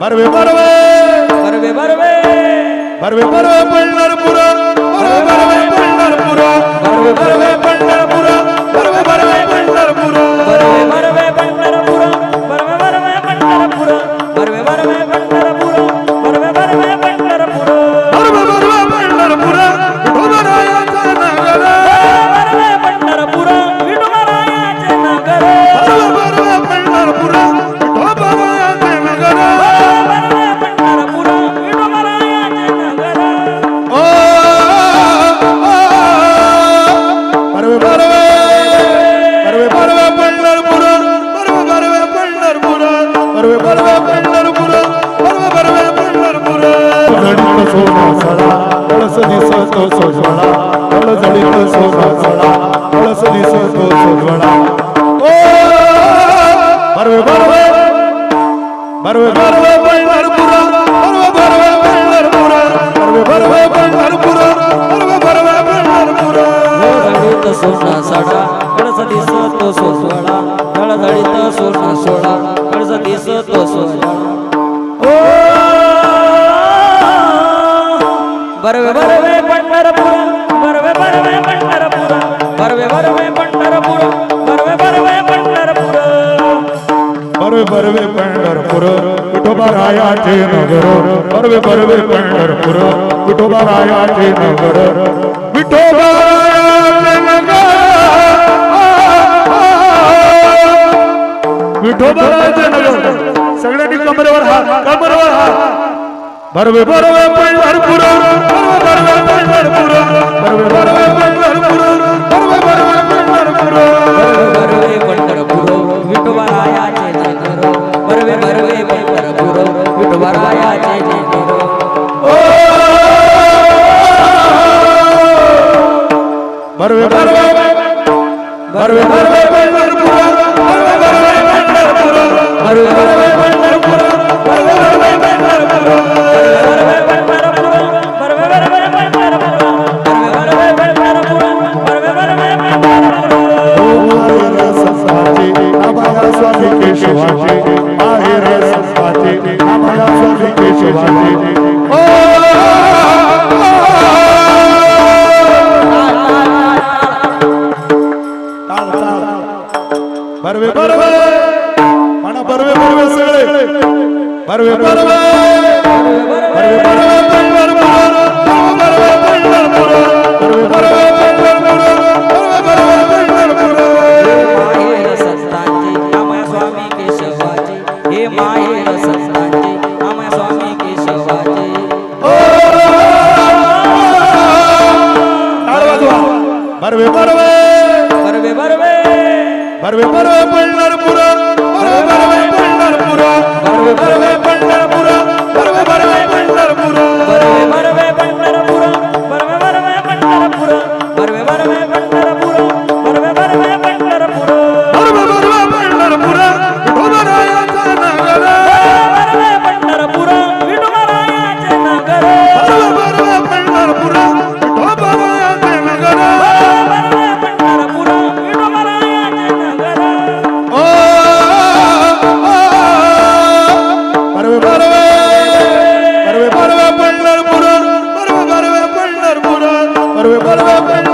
barbe barbe. Barbe barbe. Barbe barbe barbe barbe barbe barbe. Barbe barbe. परवे परवे Pandharpur परवे परवे Pandharpur. झडित सोना सडा कळस दिसतो सोजवळा कळ झडित सोना सोना सोळा दिस तो पंडरपुर बरवे बरवे नगर बरवे विठोबाराचे नगर सगळ्यांनी कमरेवर हात कमरेवर हात भरवे भरवे पण भरपूर भरवे पण भरवे भरवे पण भरपूर. भरवे भरवे पण भरपूर. भरवे पण भरपूर. विठोबारायाचे नगर भरवे भरवे पण भरपूर. विठोबारायाचे भरवे भरवे भरवे भरवे स्वामी केशवाचे माहेर संस्थाचे आम्हाला स्वामी केशवाचे बरवे बरवे म्हणा बरवे बरवे सगळे बरवे बरवे बरवे बरवे बरवे बरवे बरवे बरवे बरवे बरवे पडणार पुरण করবে